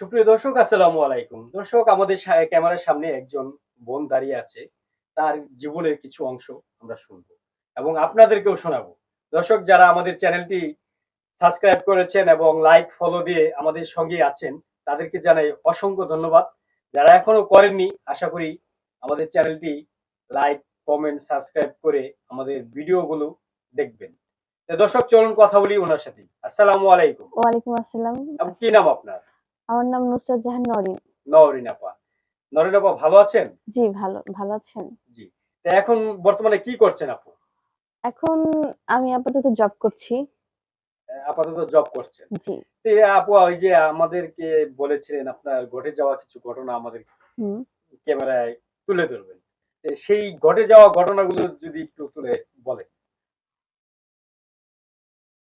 সুপ্রিয় দর্শক আসসালামু আলাইকুম। দর্শক আমাদের ক্যামেরার সামনে একজন বোন দাঁড়িয়ে আছে। তার জীবনের কিছু অংশ আমরা শুনব এবং আপনাদেরকেও শোনাবো। দর্শক যারা আমাদের চ্যানেলটি সাবস্ক্রাইব করেছেন এবং লাইক ফলো দিয়ে আমাদের সঙ্গে আছেন তাদেরকে জানাই অসংখ্য ধন্যবাদ। যারা এখনও করেননি আশা করি আমাদের চ্যানেলটি লাইক কমেন্ট সাবস্ক্রাইব করে আমাদের ভিডিওগুলো দেখবেন। দর্শক চলুন কথা বলি ওনার সাথে আসসালামু আলাইকুম। ওয়ালাইকুম আসসালাম। কি নাম আপনার? আমার নাম নুসরাত জাহান নরিন। নরিন আপা। নরিন আপা ভালো আছেন? জি ভালো ভালো আছেন। জি। তা এখন বর্তমানে কি করছেন আপু? এখন আমি আপাতত জব করছি। আপাতত জব করছেন। জি। তো আপু ওই যে আমাদেরকে বলেছিলেন আপনার ঘটে যাওয়া কিছু ঘটনা আমাদের ক্যামেরায় তুলে ধরবেন। সেই ঘটে যাওয়া ঘটনাগুলো যদি একটু তুলে বলেন।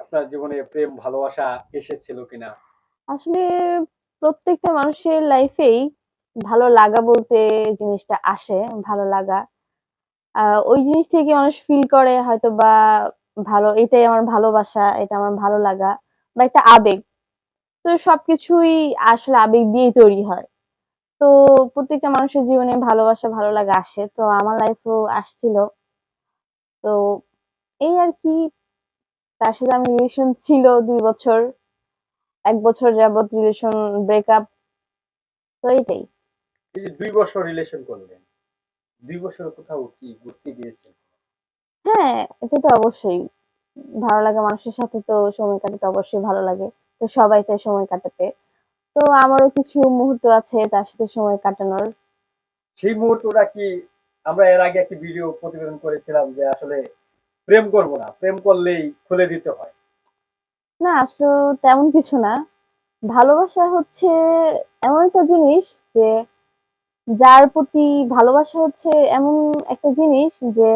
আপনার জীবনে প্রেম ভালোবাসা এসেছিল কিনা? আসলে প্রত্যেকটা মানুষের লাইফেই ভালো লাগা বলতে জিনিসটা আসে, ভালো লাগা। ওই জিনিস থেকে মানুষ ফিল করে হয়তো বা ভালো, এটাই আমার ভালোবাসা, এটা আমার ভালো লাগা বা একটা আবেগ। তো সবকিছুই আসলে আবেগ দিয়েই তৈরি হয়। তো প্রত্যেকটা মানুষের জীবনে ভালোবাসা, ভালো লাগা আসে। তো আমার লাইফেও আসছিল। তো এই আর কি, তার সাথে আমি রিলেশন ছিল দুই বছর। এক বছর যাবত রিলেশন ব্রেকআপ তো এইটাই। এই যে দুই বছর রিলেশন করলেন দুই বছর কোথাও কি ঘুরতে গিয়েছেন? হ্যাঁ এটা তো অবশ্যই। ভালো লাগে মানুষের সাথে তো সময় কাটাতে অবশ্যই ভালো লাগে। তো সবাই চায় সময় কাটাতে। তো আমারও কিছু মুহূর্ত আছে তার সাথে সময় কাটানোর। সেই মুহূর্তটা কি আমরা এর আগে একটি ভিডিও প্রতিবেদন করেছিলাম যে আসলে প্রেম করব না প্রেম করলেই খুলে দিতে হয়। না, আসলে তেমন কিছু না। ভালোবাসা হচ্ছে এমন একটা জিনিস যে, যার প্রতি ভালোবাসা হচ্ছে এমন একটা জিনিস যে,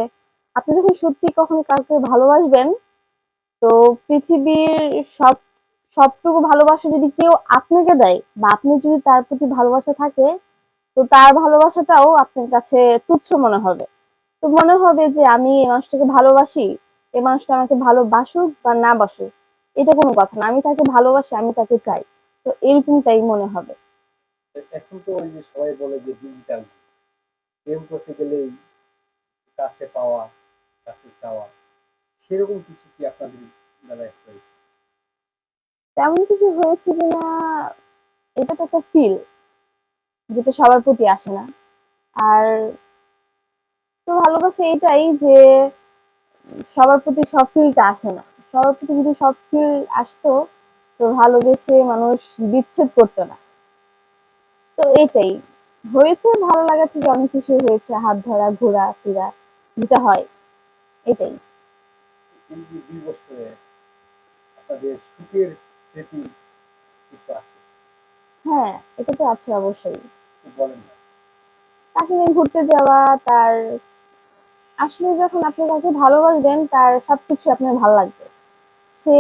আপনি যখন সত্যি কখনো কাউকে ভালোবাসবেন, তো পৃথিবীর সব, সবটুকু ভালোবাসা যদি কেউ আপনাকে দেয় বা আপনি যদি তার প্রতি ভালোবাসা থাকে, তো তার ভালোবাসাটাও আপনার কাছে তুচ্ছ মনে হবে। তো মনে হবে যে, আমি এই মানুষটাকে ভালোবাসি, এই মানুষটা আমাকে ভালোবাসুক বা না বাসুক। এটা কোনো কথা না। আমি তাকে ভালোবাসি আমি তাকে চাই। তো এরকমটাই মনে হবে। এখন তো ওই যে সবাই বলে যে ডিজিটাল প্রেম করতে গেলেই কাছে পাওয়া কাছে চাওয়া সেরকম কিছু কি আপনাদের বেলায় হয়েছে? তেমন কিছু হয়েছে কিনা এটা তো একটা ফিল যেটা সবার প্রতি আসে না। আর তো ভালোবাসা এটাই যে সবার প্রতি সব ফিলটা আসে না। সবার প্রতি যদি সব ফিল আসতো তো ভালোবেসে মানুষ বিচ্ছেদ করতো না। তো এটাই হয়েছে ভালো লাগা থেকে অনেক কিছু হয়েছে হাত ধরা ঘোরা ফেরা যেটা হয়। এটাই। হ্যাঁ এটা তো আছে অবশ্যই। তাকে নিয়ে ঘুরতে যাওয়া তার আসলে যখন আপনি তাকে ভালোবাসবেন তার সবকিছু আপনার ভালো লাগবে। সে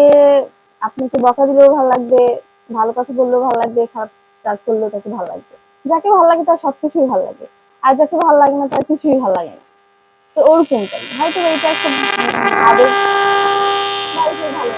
আপনাকে বকা দিলেও ভালো লাগবে, ভালো কথা বললেও ভালো লাগবে, খারাপ কাজ করলেও তাকে ভালো লাগবে। যাকে ভালো লাগে তার সবকিছুই ভালো লাগে। আর যাকে ভালো লাগে না তার কিছুই ভালো লাগে না। তো ওরকমটাই। হয়তো এটা একটা ভালো